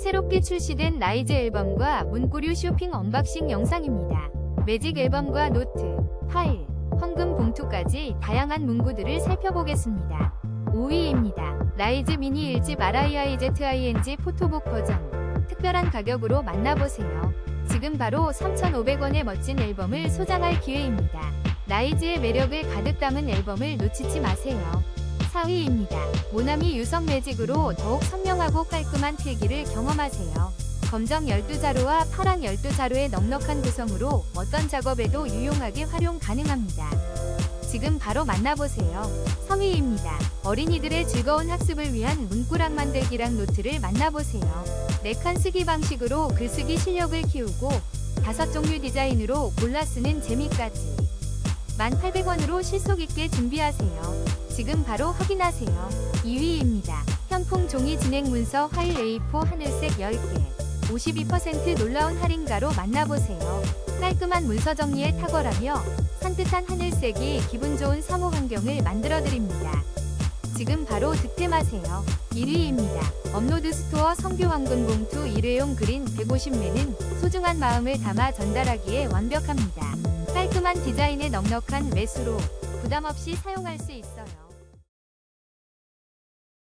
새롭게 출시된 라이즈 앨범과 문구류 쇼핑 언박싱 영상입니다. 매직 앨범과 노트, 파일, 헌금 봉투까지 다양한 문구들을 살펴보겠습니다. 5위입니다. 라이즈 미니 1집 RIIZING 포토북 버전. 특별한 가격으로 만나보세요. 지금 바로 3,500원의 멋진 앨범을 소장할 기회입니다. 라이즈의 매력을 가득 담은 앨범을 놓치지 마세요. 4위입니다. 모나미 유성 매직으로 더욱 선명하고 깔끔한 필기를 경험하세요. 검정 12자루와 파랑 12자루의 넉넉한 구성으로 어떤 작업에도 유용하게 활용 가능합니다. 지금 바로 만나보세요. 3위입니다. 어린이들의 즐거운 학습을 위한 문구랑 만들기랑 노트를 만나보세요. 4칸 쓰기 방식으로 글쓰기 실력을 키우고 다섯 종류 디자인으로 골라 쓰는 재미까지 1,800원으로 실속 있게 준비하세요. 지금 바로 확인하세요. 2위입니다. 현풍 종이 진행 문서 화일 A4 하늘색 10개. 52% 놀라운 할인가로 만나보세요. 깔끔한 문서 정리에 탁월하며 산뜻한 하늘색이 기분 좋은 사무 환경을 만들어드립니다. 지금 바로 득템하세요. 1위입니다. 업로드 스토어 성교 황금 봉투 일회용 그린 150매는 소중한 마음을 담아 전달하기에 완벽합니다. 깔끔한 디자인의 넉넉한 매수로 부담 없이 사용할 수 있어요.